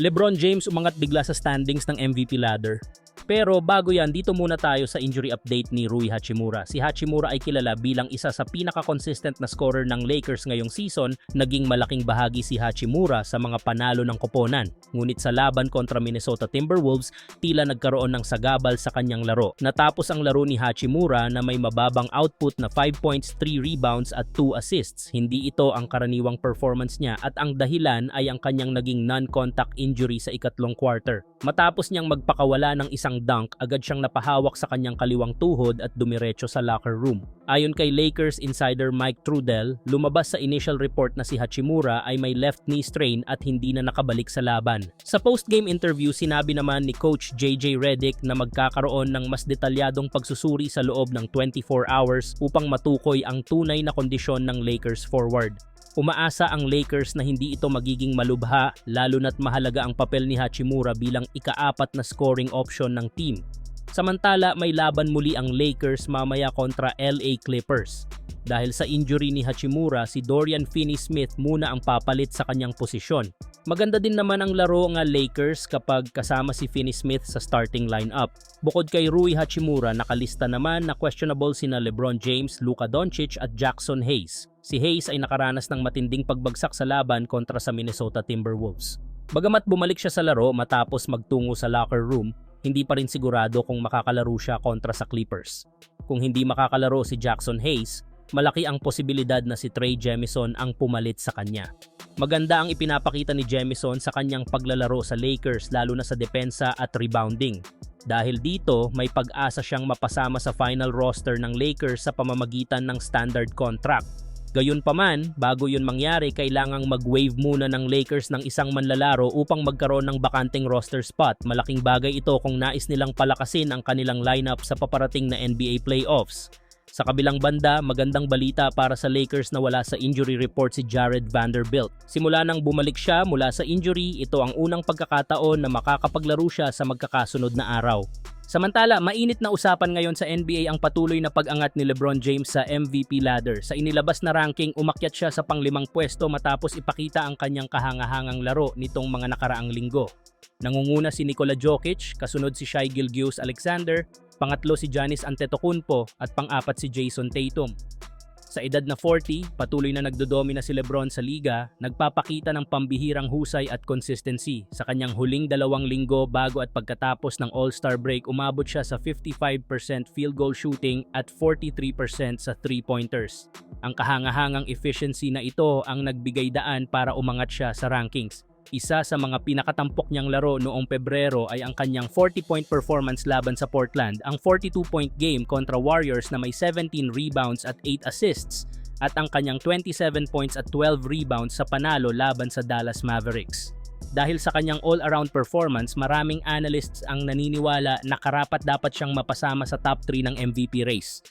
LeBron James umangat bigla sa standings ng MVP ladder. Pero bago yan, dito muna tayo sa injury update ni Rui Hachimura. Si Hachimura ay kilala bilang isa sa pinaka-consistent na scorer ng Lakers ngayong season. Naging malaking bahagi si Hachimura sa mga panalo ng koponan. Ngunit sa laban kontra Minnesota Timberwolves, tila nagkaroon ng sagabal sa kanyang laro. Natapos ang laro ni Hachimura na may mababang output na 5 points, 3 rebounds at 2 assists. Hindi ito ang karaniwang performance niya at ang dahilan ay ang kanyang naging non-contact injury sa ikatlong quarter. Matapos niyang magpakawala ng isang dunk, agad siyang napahawak sa kanyang kaliwang tuhod at dumiretso sa locker room. Ayon kay Lakers insider Mike Trudell, lumabas sa initial report na si Hachimura ay may left knee strain at hindi na nakabalik sa laban. Sa post-game interview, sinabi naman ni Coach JJ Redick na magkakaroon ng mas detalyadong pagsusuri sa loob ng 24 hours upang matukoy ang tunay na kondisyon ng Lakers forward. Umaasa ang Lakers na hindi ito magiging malubha lalo na't mahalaga ang papel ni Hachimura bilang ika-apat na scoring option ng team. Samantala may laban muli ang Lakers mamaya kontra LA Clippers. Dahil sa injury ni Hachimura, si Dorian Finney-Smith muna ang papalit sa kanyang posisyon. Maganda din naman ang laro ng Lakers kapag kasama si Finney-Smith sa starting lineup. Bukod kay Rui Hachimura, nakalista naman na questionable sina LeBron James, Luka Doncic at Jackson Hayes. Si Hayes ay nakaranas ng matinding pagbagsak sa laban kontra sa Minnesota Timberwolves. Bagamat bumalik siya sa laro matapos magtungo sa locker room, hindi pa rin sigurado kung makakalaro siya kontra sa Clippers. Kung hindi makakalaro si Jackson Hayes, malaki ang posibilidad na si Trey Jemison ang pumalit sa kanya. Maganda ang ipinapakita ni Jemison sa kanyang paglalaro sa Lakers lalo na sa depensa at rebounding. Dahil dito, may pag-asa siyang mapasama sa final roster ng Lakers sa pamamagitan ng standard contract. Gayunpaman, bago yun mangyari, kailangang mag-wave muna ng Lakers ng isang manlalaro upang magkaroon ng bakanteng roster spot. Malaking bagay ito kung nais nilang palakasin ang kanilang lineup sa paparating na NBA playoffs. Sa kabilang banda, magandang balita para sa Lakers na wala sa injury report si Jared Vanderbilt. Simula nang bumalik siya mula sa injury, ito ang unang pagkakataon na makakapaglaro siya sa magkakasunod na araw. Samantala, mainit na usapan ngayon sa NBA ang patuloy na pag-angat ni LeBron James sa MVP ladder. Sa inilabas na ranking, umakyat siya sa panglimang pwesto matapos ipakita ang kanyang kahangahangang laro nitong mga nakaraang linggo. Nangunguna si Nikola Jokic, kasunod si Shai Gilgeous Alexander, pangatlo si Giannis Antetokounmpo at pang-apat si Jason Tatum. Sa edad na 40, patuloy na nagdodomina si Lebron sa liga, nagpapakita ng pambihirang husay at consistency. Sa kanyang huling dalawang linggo bago at pagkatapos ng All-Star break, umabot siya sa 55% field goal shooting at 43% sa three-pointers. Ang kahangahangang efficiency na ito ang nagbigay daan para umangat siya sa rankings. Isa sa mga pinakatampok niyang laro noong Pebrero ay ang kanyang 40-point performance laban sa Portland, ang 42-point game kontra Warriors na may 17 rebounds at 8 assists, at ang kanyang 27 points at 12 rebounds sa panalo laban sa Dallas Mavericks. Dahil sa kanyang all-around performance, maraming analysts ang naniniwala na karapat dapat siyang mapasama sa top 3 ng MVP race.